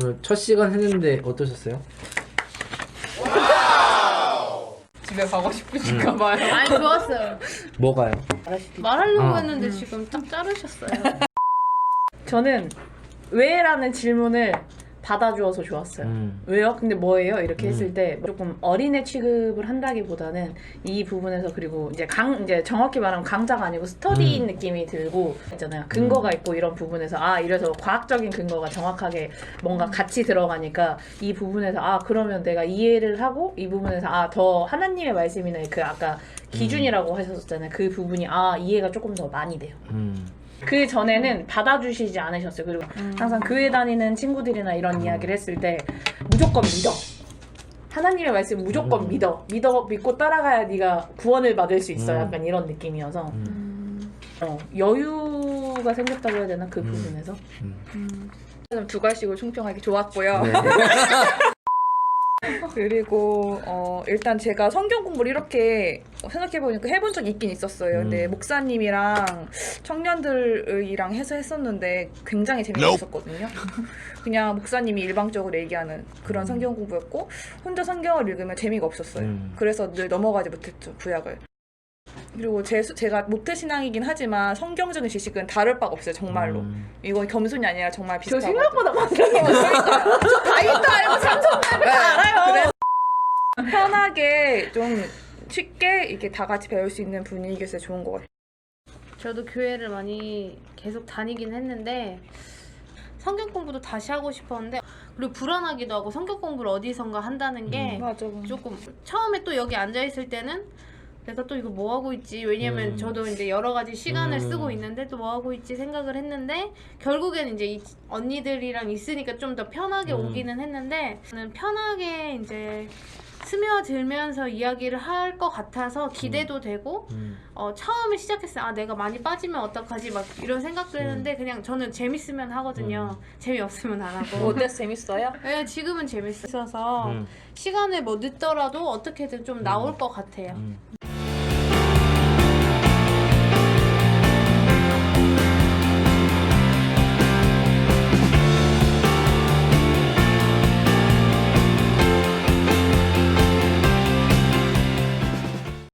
오늘 첫 시간 했는데 어떠셨어요? 집에 가고 싶으신가 봐요. 아니 좋았어요. 뭐가요? 말하려고 아. 했는데 지금 딱 자르셨어요. 저는 왜라는 질문을 받아주어서 좋았어요. 음. 왜요? 근데 뭐예요? 이렇게 음. 했을 때 조금 어린애 취급을 한다기보다는 이 부분에서 그리고 이제 강 이제 정확히 말하면 강자가 아니고 스터디인 음. 느낌이 들고 있잖아요. 근거가 있고 이런 부분에서 아 이래서 과학적인 근거가 정확하게 뭔가 같이 들어가니까 이 부분에서 아 그러면 내가 이해를 하고 이 부분에서 아 더 하나님의 말씀이나 그 아까 기준이라고 하셨잖아요. 그 부분이 아 이해가 조금 더 많이 돼요. 음. 그 전에는 받아주시지 않으셨어요. 그리고 항상 교회 다니는 친구들이나 이런 음. 이야기를 했을 때 무조건 믿어. 하나님의 말씀 무조건 음. 믿어. 믿어 믿고 따라가야 네가 구원을 받을 수 있어. 음. 약간 이런 느낌이어서 음. 어, 여유가 생겼다고 해야 되나 그 음. 부분에서. 좀 두갈씩으로 총평하기 좋았고요. 네. 그리고 어, 일단 제가 성경 공부를 이렇게 생각해보니까 해본 적이 있긴 있었어요. 근데 음. 목사님이랑 청년들이랑 해서 했었는데 굉장히 재미없었거든요. 그냥 목사님이 일방적으로 얘기하는 그런 성경 공부였고 혼자 성경을 읽으면 재미가 없었어요. 음. 그래서 늘 넘어가지 못했죠 구약을. 그리고 제, 제가 모태 신앙이긴 하지만 성경적인 지식은 다를 바가 없어요 정말로. 음. 이건 겸손이 아니라 정말 저 비슷하고. 생각보다 많이 다이도 알고 삼성도 알아요. 편하게 좀 쉽게 이렇게 다 같이 배울 수 있는 분위기에서 좋은 것 같아요. 저도 교회를 많이 계속 다니긴 했는데 성경 공부도 다시 하고 싶었는데 그리고 불안하기도 하고 성경 공부를 어디선가 한다는 게 맞아. 조금 처음에 또 여기 앉아 있을 때는 내가 또 이거 뭐 하고 있지 왜냐면 음. 저도 이제 여러 가지 시간을 음. 쓰고 있는데 또 뭐 하고 있지 생각을 했는데 결국에는 이제 이 언니들이랑 있으니까 좀 더 편하게 음. 오기는 했는데 저는 편하게 이제 스며들면서 이야기를 할 것 같아서 기대도 되고 음. 어, 처음에 시작했을 때아 내가 많이 빠지면 어떡하지 막 이런 생각도 음. 했는데 그냥 저는 재밌으면 하거든요 재미없으면 안 하고 어땠어? 재밌어요? 네, 지금은 재밌어서 음. 시간을 뭐 늦더라도 어떻게든 좀 나올 것 같아요 음.